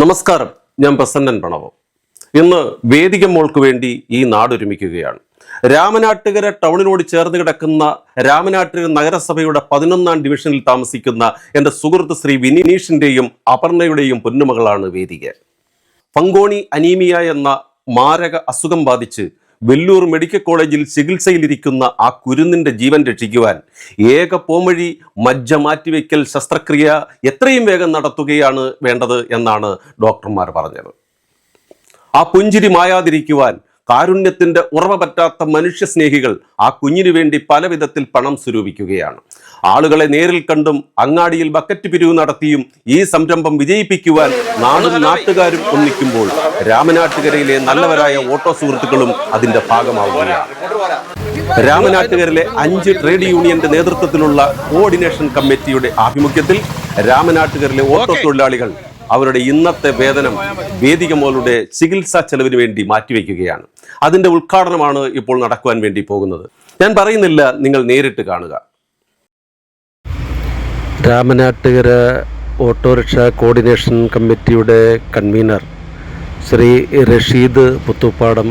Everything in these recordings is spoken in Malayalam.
നമസ്കാരം. ഞാൻ പ്രസന്നൻ പ്രണവ്. ഇന്ന് വേദിക മോൾക്ക് വേണ്ടി ഈ നാടൊരുമിക്കുകയാണ്. രാമനാട്ടുകര ടൗണിനോട് ചേർന്ന് കിടക്കുന്ന രാമനാട്ടുകര നഗരസഭയുടെ പതിനൊന്നാം ഡിവിഷനിൽ താമസിക്കുന്ന എന്റെ സുഹൃത്ത് ശ്രീ വിനീഷിന്റെയും അപർണയുടെയും പൊന്നുമകളാണ് വേദിക ഫങ്കോണി അനീമിയ എന്ന മാരക അസുഖം ബാധിച്ച് വെല്ലൂർ മെഡിക്കൽ കോളേജിൽ ചികിത്സയിലിരിക്കുന്ന ആ കുരുന്നിന്റെ ജീവൻ രക്ഷിക്കുവാൻ ഏക പോംവഴി മജ്ജ മാറ്റിവെക്കൽ ശസ്ത്രക്രിയ എത്രയും വേഗം നടത്തുകയാണ് വേണ്ടത് എന്നാണ് ഡോക്ടർമാർ പറഞ്ഞത്. ആ പുഞ്ചിരി മായാതിരിക്കുവാൻ കാരുണ്യത്തിന്റെ ഉറവ പറ്റാത്ത മനുഷ്യസ്നേഹികൾ ആ കുഞ്ഞിനു വേണ്ടി പല വിധത്തിൽ പണം സ്വരൂപിക്കുകയാണ്. ആളുകളെ നേരിൽ കണ്ടും അങ്ങാടിയിൽ ബക്കറ്റ് പിരിവ് നടത്തിയും ഈ സംരംഭം വിജയിപ്പിക്കുവാൻ നാടും നാട്ടുകാരും ഒന്നിക്കുമ്പോൾ രാമനാട്ടുകരയിലെ നല്ലവരായ ഓട്ടോ സുഹൃത്തുക്കളും അതിന്റെ ഭാഗമാവുകയാണ്. രാമനാട്ടുകരിലെ അഞ്ച് ട്രേഡ് യൂണിയന്റെ നേതൃത്വത്തിലുള്ള കോർഡിനേഷൻ കമ്മിറ്റിയുടെ ആഭിമുഖ്യത്തിൽ രാമനാട്ടുകരിലെ ഓട്ടോ തൊഴിലാളികൾ അവരുടെ ഇന്നത്തെ വേതനം വേദിക മോളുടെ ചികിത്സാ ചെലവിന് വേണ്ടി മാറ്റിവെക്കുകയാണ്. അതിന്റെ ഉദ്ഘാടനമാണ് ഇപ്പോൾ നടക്കുവാൻ വേണ്ടി പോകുന്നത്. ഞാൻ പറയുന്നില്ല നിങ്ങൾ നേരിട്ട് കാണുക. Ramanattukara auto rickshaw coordination committee convener Shri Rasheed Puthuppadam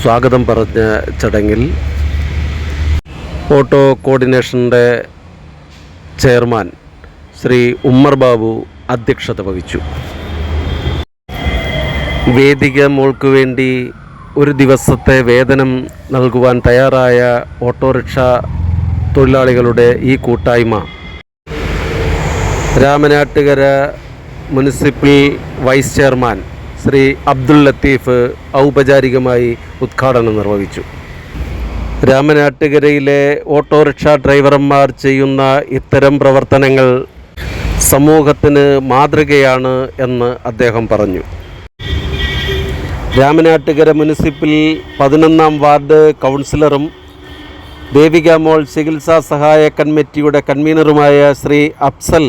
സ്വാഗതം പറഞ്ഞ ചടങ്ങിൽ ഓട്ടോ കോർഡിനേഷന്റെ ചെയർമാൻ ശ്രീ ഉമ്മർ ബാബു അധ്യക്ഷത വഹിച്ചു. വേദിക മോൾക്ക് വേണ്ടി ഒരു ദിവസത്തെ വേതനം നൽകുവാൻ തയ്യാറായ ഓട്ടോറിക്ഷ തൊഴിലാളികളുടെ ഈ കൂട്ടായ്മ Ramanattukara municipal vice chairman Shri Abdul Latheef ഔപചാരികമായി ഉദ്ഘാടനം നിർവഹിച്ചു. രാമനാട്ടുകരയിലെ ഓട്ടോറിക്ഷ ഡ്രൈവർമാർ ചെയ്യുന്ന ഇത്തരം പ്രവർത്തനങ്ങൾ സമൂഹത്തിന് മാതൃകയാണ് എന്ന് അദ്ദേഹം പറഞ്ഞു. രാമനാട്ടുകര മുനിസിപ്പൽ പതിനൊന്നാം വാർഡ് കൗൺസിലറും ദേവിക മോൾ ചികിത്സാ സഹായ കമ്മിറ്റിയുടെ കൺവീനറുമായ ശ്രീ അഫ്സൽ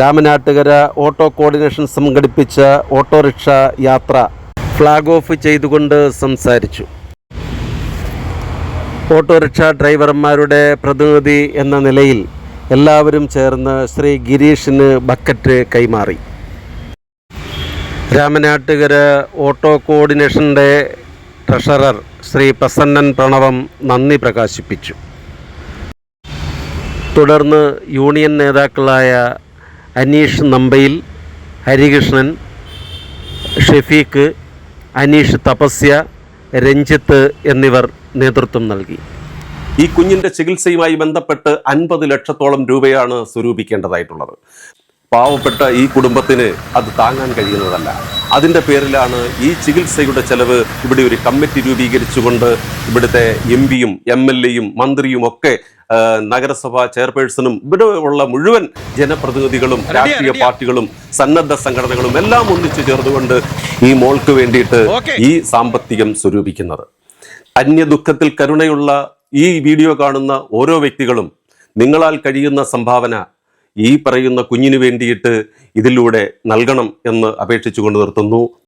രാമനാട്ടുകര ഓട്ടോ കോർഡിനേഷൻ സംഘടിപ്പിച്ച ഓട്ടോറിക്ഷ യാത്ര ഫ്ലാഗ് ഓഫ് ചെയ്തുകൊണ്ട് സംസാരിച്ചു. ഓട്ടോറിക്ഷ ഡ്രൈവർമാരുടെ പ്രതിനിധി എന്ന നിലയിൽ എല്ലാവരും ചേർന്ന് ശ്രീ ഗിരീഷിന് ബക്കറ്റ് കൈമാറി. രാമനാട്ടുകര ഓട്ടോ കോർഡിനേഷന്റെ ട്രഷറർ ശ്രീ പ്രസന്നൻ പ്രണവം നന്ദി പ്രകാശിപ്പിച്ചു. തുടർന്ന് യൂണിയൻ നേതാക്കളായ അനീഷ് നമ്പയിൽ ഹരികൃഷ്ണൻ ഷെഫീഖ് അനീഷ് തപസ്യ രഞ്ജിത്ത് എന്നിവർ നേതൃത്വം നൽകി. ഈ കുഞ്ഞിന്റെ ചികിത്സയുമായി ബന്ധപ്പെട്ട് അൻപത് ലക്ഷത്തോളം രൂപയാണ് സ്വരൂപിക്കേണ്ടതായിട്ടുള്ളത്. പാവപ്പെട്ട ഈ കുടുംബത്തിന് അത് താങ്ങാൻ കഴിയുന്നതല്ല. അതിന്റെ പേരിലാണ് ഈ ചികിത്സയുടെ ചെലവ് ഇവിടെ ഒരു കമ്മിറ്റി രൂപീകരിച്ചുകൊണ്ട് ഇവിടുത്തെ എം പിയും എം എൽ എയും മന്ത്രിയും ഒക്കെ നഗരസഭാ ചെയർപേഴ്സണും ഇവിടെ ഉള്ള മുഴുവൻ ജനപ്രതിനിധികളും രാഷ്ട്രീയ പാർട്ടികളും സന്നദ്ധ സംഘടനകളും എല്ലാം ഒന്നിച്ചു ചേർന്നുകൊണ്ട് ഈ മോൾക്ക് വേണ്ടിയിട്ട് ഈ സാമ്പത്തികം സ്വരൂപിക്കുന്നത്. അന്യ ദുഃഖത്തിൽ കരുണയുള്ള ഈ വീഡിയോ കാണുന്ന ഓരോ വ്യക്തികളും നിങ്ങളാൽ കഴിയുന്ന സംഭാവന ഈ പറയുന്ന കുഞ്ഞിനു വേണ്ടിയിട്ട് ഇതിലൂടെ നൽകണം എന്ന് അപേക്ഷിച്ചുകൊണ്ട് നിർത്തുന്നു.